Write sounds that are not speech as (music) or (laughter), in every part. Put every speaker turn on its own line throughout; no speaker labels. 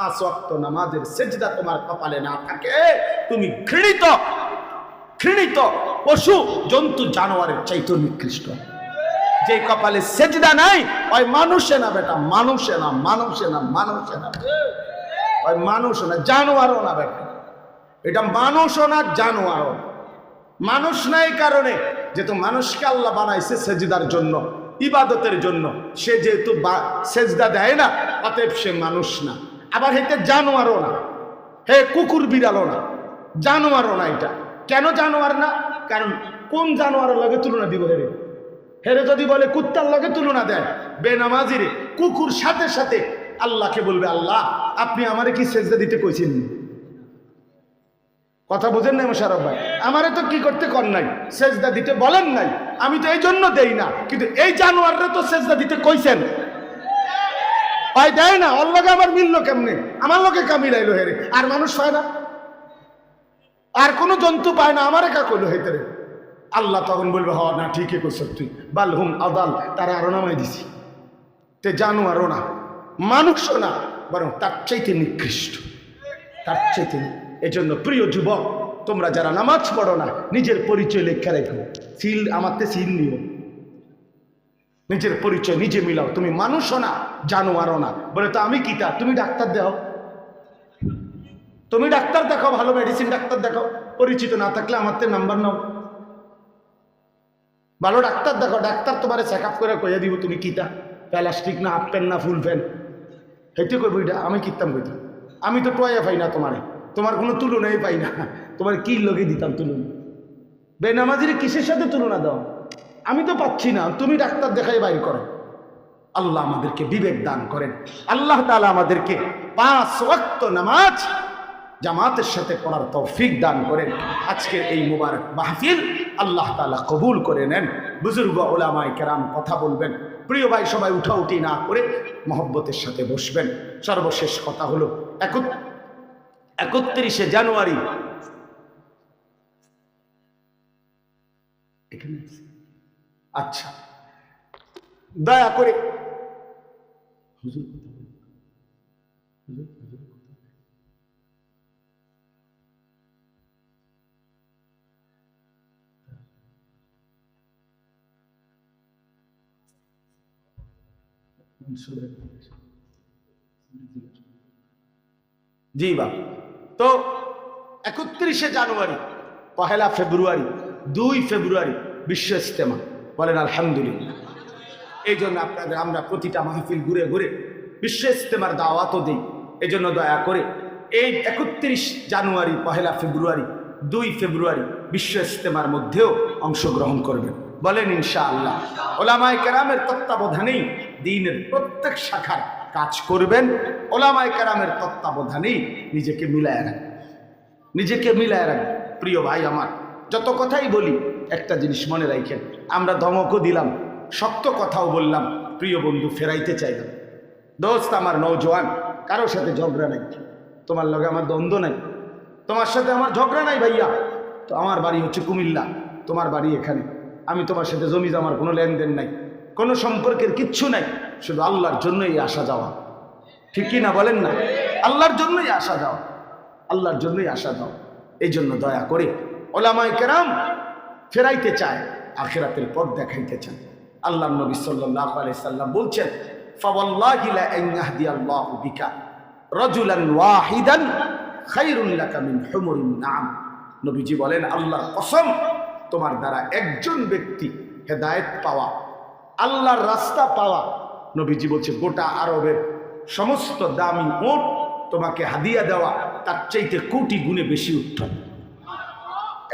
পাঁচ নামাজের সেজদা তোমার কপালে না থাকে, তুমি ঘৃণিত ঘৃণিত পশু, জন্তু, জানোয়ারের চাইতে নিকৃষ্ট। যে কপালে সেজদা নাই, ওই মানুষে না বেটা, মানুষে না মানুষে না মানুষে না। ওই মানুষ না, জানোয়ারও না বেটা। এটা মানুষও না, জানোয়ারও না। মানুষ নাই কারণে যেহেতু মানুষকে আল্লাহ বানাইছে সেজদার জন্য, ইবাদতের জন্য, সে যেহেতু সেজদা দেয় না, অতএব সে মানুষ না। আবার হেতে জানোয়ারও না। হে কুকুর বিড়ালও না। জানোয়ারও না এটা। কেন জানোয়ার না? কারণ কোন জানোয়ারের লগে তুলনা দিব হেরে হেরে যদি বলে, কুত্তার লগে তুলনা দেয়। বেনামাজিরে কুকুর সাথে সাথে আল্লাহকে বলবে, আল্লাহ, আপনি আমারে কি সেজদা দিতে কইছেন? কথা বোঝেন না মোশারফ ভাই? আমারে তো কি করতে কর নাই? সেজদা দিতে বলেন নাই। আমি তো এই জন্য দেই না। কিন্তু এই জানোয়াররা তো সেজদা দিতে কইছেন। পাই দেয় না, ওর আমার মিললো কেমনে? আমার লোকে কামিলাইলো হেরে, আর মানুষ হয় না। আর কোনো জন্তু পায় না, আমারে কা কইলো হেতে আল্লাহ তখন বলবে, হ, না, ঠিকই কইছ তুই। বাল হুম আদাল, তারা আরও নামাই দিছি। তে জানোয়ারও না, মানুষও না, বরং তার চাইতে নিকৃষ্ট। তার চাইতে এজন্য প্রিয় যুবক, তোমরা যারা নামাজ পড়ো না, নিজের পরিচয় লেখা রেখো। সিল আমারতে সিল নিও। নিজের পরিচয় নিজে মিলাও। তুমি মানুষও না, জানোয়ারও না। বলে, তো আমি কিতা তুমি ডাক্তার দেও তুমি ডাক্তার দেখো ভালো মেডিসিন ডাক্তার দেখো পরিচিত না থাকলে আমার তো নাম্বার নাও। ভালো ডাক্তার দেখো ডাক্তার তোমারে চেক আপ করে কইয়া দিব তুমি কিতা প্লাস্টিক না হাফ প্যান্ট না ফুল প্যান্ট হেঁটে করব এটা আমি কিতাম কইতাম। আমি তো টয়া পাই না তোমারে। তোমার কোনো তুলনাই পাই না। তোমার কি লগে দিতাম তুলনা? বেনামাজির কিসের সাথে তুলনা দাও? আমি তো পাচ্ছি না, তুমি ডাক্তার দেখাই বাইর করো। আল্লাহ আমাদেরকে বিবেক দান করেন। আল্লাহ তাআলা আমাদেরকে পাঁচ ওয়াক্ত নামাজ জামাতের সাথে পড়ার তৌফিক দান করেন। আজকের এই মুবারক মাহফিল আল্লাহ তাআলা কবুল করে নেন। বুজুর্গ ওলামাই কেরাম কথা বলবেন। প্রিয় ভাই, সবাই উঠাউটি না করে মহব্বতের সাথে বসবেন। সর্বশেষ কথা হলো, একত- একত্রিশে জানুয়ারি আচ্ছা। দয়া করে। জি বা। তো একত্রিশে জানুয়ারি পহেলা ফেব্রুয়ারি দুই ফেব্রুয়ারি বিশ্ব ইস্তেমা বলেন, আলহামদুলিল্লাহ। এই জন্য আপনাদের আমরা প্রতিটা মাহফিল ঘুরে ঘুরে বিশ্ব ইস্তেমার দাওয়াতও দিই। এই জন্য দয়া করে এই একত্রিশ জানুয়ারি, পহেলা ফেব্রুয়ারি, দুই ফেব্রুয়ারি বিশ্ব ইস্তেমার মধ্যেও অংশগ্রহণ করবেন। বলেন ইনশা আল্লাহ ওলামায় কেরামের তত্ত্বাবধানেই দিনের প্রত্যেক শাখার কাজ করবেন। ওলামায় কেরামের তত্ত্বাবধানেই নিজেকে মিলায় রাখবেন। নিজেকে মিলায় রাখবেন। প্রিয় ভাই আমার, যত কথাই বলি একটা জিনিস মনে রাখেন, আমরা ধমকও দিলাম, শক্ত কথাও বললাম, প্রিয় বন্ধু, ফেরাইতে চাইলাম। দোস্ত আমার নৌজওয়ান কারও সাথে ঝগড়া নাই। তোমার লগে আমার দ্বন্দ্ব নাই। তোমার সাথে আমার ঝগড়া নাই ভাইয়া। তো আমার বাড়ি হচ্ছে কুমিল্লা, তোমার বাড়ি এখানে। আমি তোমার সাথে জমি জমার কোনো লেনদেন নাই, কোনো সম্পর্কের কিচ্ছু নাই। শুধু আল্লাহর জন্যই আসা যাওয়া। ঠিক না বলেন না? আল্লাহর জন্যই আসা যাওয়া। আল্লাহর জন্যই আসা দাও এই জন্য দয়া করে ওলামায় কেরাম ফেরাইতে চায়, আখেরাতের পথ দেখাইতে চান আল্লাহ নবী সাল্লাহ আলাইসাল্লাম বলছেন বলেন তোমার দ্বারা একজন ব্যক্তি হেদায়েত পাওয়া, আল্লাহর রাস্তা পাওয়া। গোটা আরবের সমস্ত দামি ওট তোমাকে হাদিয়া দেওয়া, তার চাইতে কোটি গুণে বেশি উত্তম।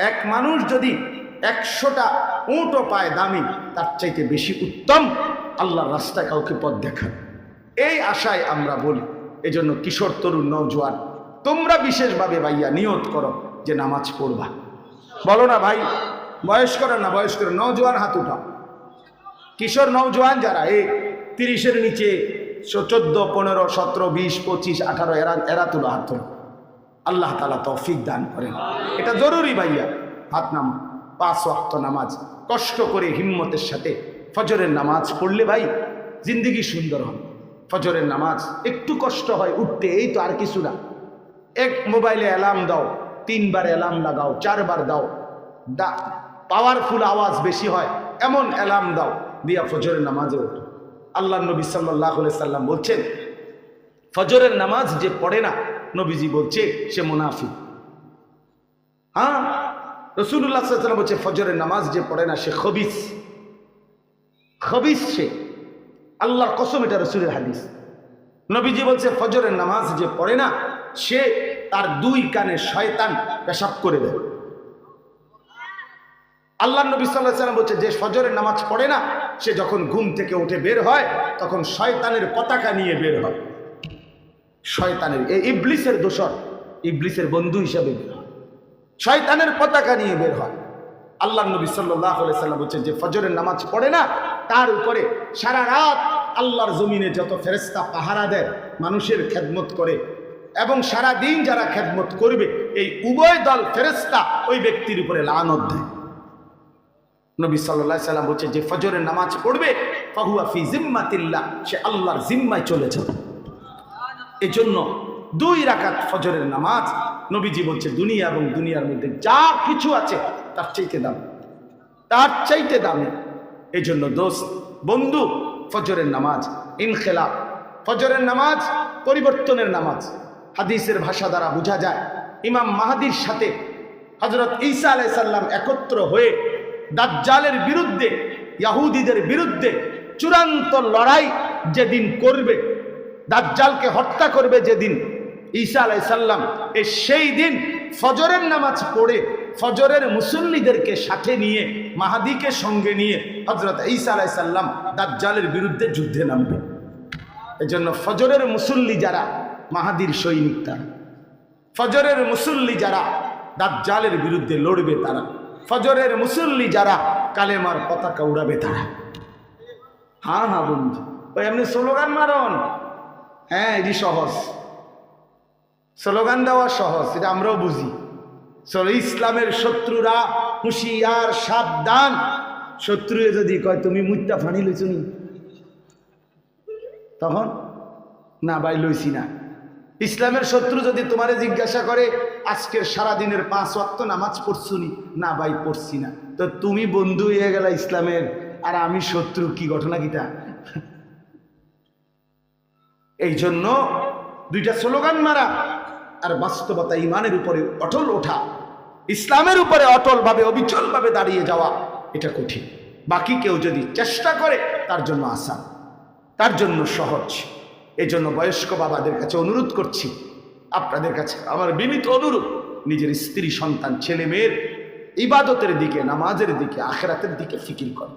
এক মানুষ যদি একশোটা উঁটও পায় দামি, তার চাইতে বেশি উত্তম আল্লাহর রাস্তায় কাউকে পথ দেখান এই আশায় আমরা বলি, এজন্য কিশোর, তরুণ নৌজওয়ান তোমরা বিশেষভাবে ভাইয়া নিয়ত করো যে নামাজ পড়বা। বলো না ভাই বয়স করো না বয়স করো নৌজওয়ান হাত উঠাও। কিশোর নৌজওয়ান যারা, এই তিরিশের নিচে চোদ্দ, পনেরো, সতেরো, বিশ, পঁচিশ, আঠারো, এরা এরা তুলো, হাত আল্লাহ তালা তৌফিক দান করেন। এটা জরুরি ভাইয়া, হাত নাম পাঁচ ওয়াক্ত নামাজ, কষ্ট করে হিম্মতের সাথে ফজরের নামাজ পড়লে ভাই জিন্দিগি সুন্দর হবে। ফজরের নামাজ একটু কষ্ট হয়, উঠতে এই তো আর কিছু না। এক মোবাইলে অ্যালার্ম দাও, তিনবার অ্যালার্ম লাগাও, চারবার দাও। দা পাওয়ারফুল আওয়াজ বেশি হয়, এমন অ্যালার্ম দাও, দিয়া ফজরের নামাজে ওঠো আল্লাহ নবী সাল্লাহ সাল্লাম বলছেন, ফজরের নামাজ যে পড়ে না, নবীজি বলছে সে মুনাফি হ্যাঁ? রসুল্লাহ সাল্লাম বলছে, ফজরের নামাজ যে পড়ে না, সে খবিস। খবিস সে। আল্লাহর কসম, এটা রসুলের হাদিস। নবীজি বলছে, ফজরের নামাজ যে পড়ে না, সে তার দুই কানে শয়তান পেশাব করে দেয়। আল্লাহ নবী সাল্লাহ সাল্লাম বলছে, যে ফজরের নামাজ পড়ে না, সে যখন ঘুম থেকে উঠে বের হয়, তখন শয়তানের পতাকা নিয়ে বের হয়। শয়তানের, এই ইবলিসের দোষর, ইবলিসের বন্ধু হিসাবে বের শয়তানের পতাকা নিয়ে বের হয়। আল্লাহ নবী সাল্লাহ সাল্লাম বলছেন, যে ফজরের নামাজ পড়ে না, তার উপরে সারা রাত আল্লাহর জমিনে যত ফেরেস্তা পাহারা দেয়, মানুষের খেদমত করে। এবং সারা দিন যারা খেদমত করবে, এই উভয় দল ফেরেস্তা ওই ব্যক্তির উপরে লানত দেয়। নবী সাল্লাহ সাল্লাম বলছে যে ফজরের নামাজ পড়বে, ফাহুয়া ফি জিম্মাতিল্লাহ, সে আল্লাহর জিম্মায় চলে যাবে। এজন্য দুই রাকাত ফজরের নামাজ নবীজি বলছে, দুনিয়া এবং দুনিয়ার মধ্যে যা কিছু আছে, তার চাইতে দাম। তার চাইতে দামে। এই জন্য দোস্ত, বন্ধু, ফজরের নামাজ ইনখেলাপ ফজরের নামাজ, পরিবর্তনের নামাজ। হাদিসের ভাষা দ্বারা বোঝা যায়, ইমাম মাহাদির সাথে হজরত ঈসা আলাইসাল্লাম একত্র হয়ে দাজ্জালের বিরুদ্ধে, ইয়াহুদিদের বিরুদ্ধে চূড়ান্ত লড়াই যেদিন করবে, দাজ্জালকে হত্যা করবে যেদিন ঈসা আলাইসাল্লাম এ সেই দিন ফজরের নামাজ পড়ে ফজরের মুসল্লিদেরকে সাথে নিয়ে, মাহাদিকে সঙ্গে নিয়ে হজরত ঈসা আলাইসাল্লাম দাজ্জালের বিরুদ্ধে যুদ্ধে নামবে। এজন্য ফজরের মুসল্লি যারা, মাহাদির সৈনিক তারা। ফজরের মুসল্লি যারা দাজ্জালের বিরুদ্ধে লড়বে তারা। ফজরের মুসল্লি যারা কালেমার পতাকা উড়াবে তারা। হ্যাঁ হ্যাঁ বন্ধু। ওই এমনি স্লোগান মারন হ্যাঁ এটি সহজ। স্লোগান দেওয়া সহজ, এটা আমরাও বুঝি। চলো, ইসলামের শত্রুরা হুঁশিয়ার, সাবধান। শত্রু যদি কয়, তুমি মুত্যা ফানি লইছনি তখন, না ভাই, লইছি না। ইসলামের শত্রু যদি তোমারে জিজ্ঞাসা করে, আজকের সারা দিনের পাঁচ ওয়াক্ত নামাজ পড়ছুনি না? ভাই, পড়ছি না। তো তুমি বন্ধু হয়ে গেলা ইসলামের, আর আমি শত্রু, কি ঘটনা কিটা? (laughs) এই জন্য দুইটা স্লোগান মারা। আর বাস্তবতা ইমানের উপরে অটল ওঠা, ইসলামের উপরে অটলভাবে, অবিচলভাবে দাঁড়িয়ে যাওয়া, এটা কঠিন। বাকি কেউ যদি চেষ্টা করে, তার জন্য আসান, তার জন্য সহজ। এই জন্য বয়স্ক বাবাদের কাছে অনুরোধ করছি, আপনাদের কাছে আমার বিনীত অনুরোধ, নিজের স্ত্রী, সন্তান, ছেলে, মেয়ের ইবাদতের দিকে, নামাজের দিকে, আখেরাতের দিকে ফিকির করে